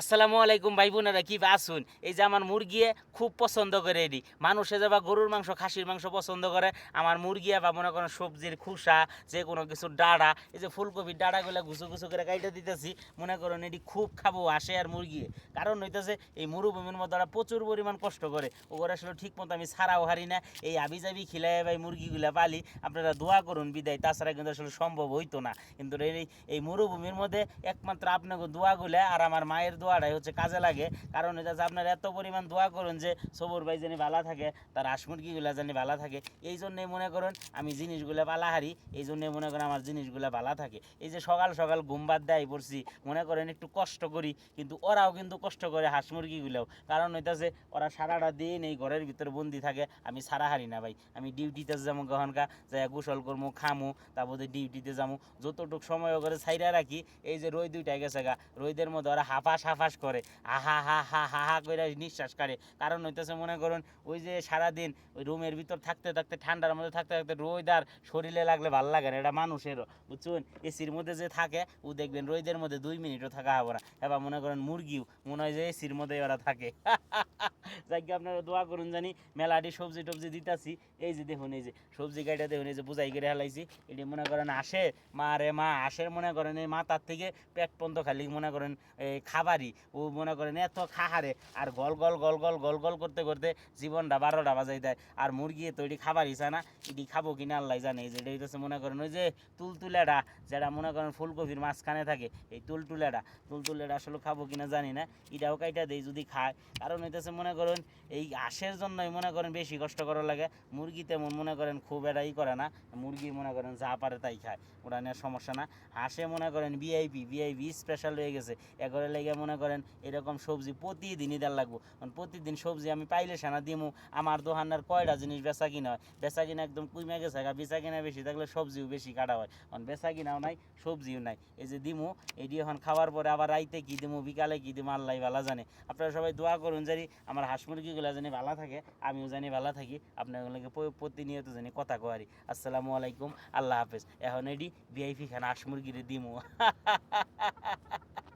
আসসালামু আলাইকুম ভাই বোনেরা, কি আসুন এই যে আমার মুরগি খুব পছন্দ করে এডি মানুষে যে বা গরুর মাংস, খাসির মাংস পছন্দ করে, আমার মুরগি বা মনে করেন সবজির খুসা, যে কোনো কিছু ডাড়া, এই যে ফুলকপির ডাড়াগুলো ঘুষো ঘুষো করে কাইটে দিতেছি, মনে করেন এটি খুব খাব, আসে আর মুরগি কারণ হইতেছে, এই মরুভূমির মধ্যে ওরা প্রচুর পরিমাণ কষ্ট করে। ওগুলো আসলে ঠিক মতো আমি ছাড়াও হারি না। এই আবি জাবি খিলাই ভাই মুরগিগুলা পালি, আপনারা দোয়া করুন বিদায়, তাছাড়া কিন্তু আসলে সম্ভব হইতো না। কিন্তু এই এই মরুভূমির মধ্যে একমাত্র আপনাকে দোয়াগুলা আর আমার মায়ের দোয়াটাই হচ্ছে কাজে লাগে। কারণ এটা যে আপনার এত পরিমাণ দোয়া করুন যে সবুর ভাই জানি ভালো থাকে, তার হাঁস মুরগিগুলা জানি ভালো থাকে, এই জন্যই মনে করেন আমি জিনিসগুলো পালা হারি এই জন্যই মনে করেন আমার জিনিসগুলো ভালো থাকে। এই যে সকাল সকাল ঘুম বাদ দেয় পড়ছি, মনে করেন একটু কষ্ট করি, কিন্তু ওরাও কিন্তু কষ্ট করে হাঁস মুরগিগুলোও কারণ হইতাছে ওরা সারাটা দিন এই ঘরের ভিতরে বন্দি থাকে, আমি সারা হারি না ভাই, আমি ডিউটিতে যাব গহনকা যাই গোসল করব খামু তারপরে ডিউটিতে যাব যতটুকু সময় করে সাইডা রাখি, এই যে রই দুইটা গেছে গা রইদের মধ্যে ওরা হাফাস হাফাস করে। আহা, হা হা হা হা করে নিঃশ্বাস কাড়ে। কারণ হইতেছে, মনে করুন, ওই যে সারাদিন ওই রুমের ভিতর থাকতে থাকতে, ঠান্ডার মধ্যে থাকতে থাকতে রোদ শরীরে লাগলে ভালো লাগে না। এটা মানুষেরও বুঝছেন? এসির মধ্যে যে থাকে, ও দেখবেন রোদের মধ্যে দুই মিনিটও থাকা হবে না। এবার মনে করেন, মুরগিও, মনে হয় যে এসির মধ্যেই ওরা থাকে। যাই আপনারা দোয়া করুন জানি, মেলাটি সবজি টবজি দিতাছি। এই যে দেখুন, এই যে সবজি গাড়িটা দেখুন, এই যে বুঝাই করে হেলাইছি। এটি মনে করেন, আসে, মা রে মা আসের মনে করেন, এই মাথার থেকে পেট পর্যন্ত খালি মনে করেন, এই খাবারই ও মনে করেন এত খাহারে, আর গল গল গল গল গল গল করতে করতে জীবনটা বারোটা বাজাই দেয়। আর মুরগি তো এটি খাবারই চায় না, এটি খাব কিনা আল্লাহ জানে। যে এটা হইতেছে মনে করেন ওই যে তুলতুলেটা যেটা মনে করেন ফুলকপির মাঝখানে থাকে, এই তুলতুলেটা তুলতুলেটা আসলে খাব কিনা জানি না, এটাও কাইটা দেই যদি খায়। কারণ হইতেছে মনে করেন এই আশের জন্যই মনে করেন বেশি কষ্ট করা লাগে। মুরগি তেমন মনে করেন খুব এটাই করে না, মুরগি মনে করেন যা পারে তাই খায়, ওটা নিয়ে সমস্যা না। হাঁসে মনে করেন ভিআইপি ভিআইপি স্পেশাল হয়ে গেছে। এগরে লেগে মনে করেন এরকম সবজি প্রতিদিনই দেওয়ার লাগবো। কারণ প্রতিদিন সবজি আমি পাইলে সেনা দিমু, আমার দোকানের কয়টা জিনিস বেচা কিনা হয়, বেচা কিনা একদম কুইমে গেছে বেচা কিনা বেশি, থাকলে সবজিও বেশি কাটা হয়। কারণ বেচা কিনাও নাই, সবজিও নাই। এই যে দিমু এটি এখন খাওয়ার পরে আবার রাইতে কি দিমু, বিকালে কি দিমু আল্লাহ ভালো জানে। আপনারা সবাই দোয়া করুন জানি আমার হাঁস মুরগিগুলো জানি ভালো থাকে, আমিও জানি ভালো থাকি, আপনাগুলোকে প্রতিনিয়ত জানি কথা কোয়ারি আসসালামু আলাইকুম, আল্লাহ হাফেজ। এখন এডি ভিআইপি খানা হাঁস মুরগিরে দিমু।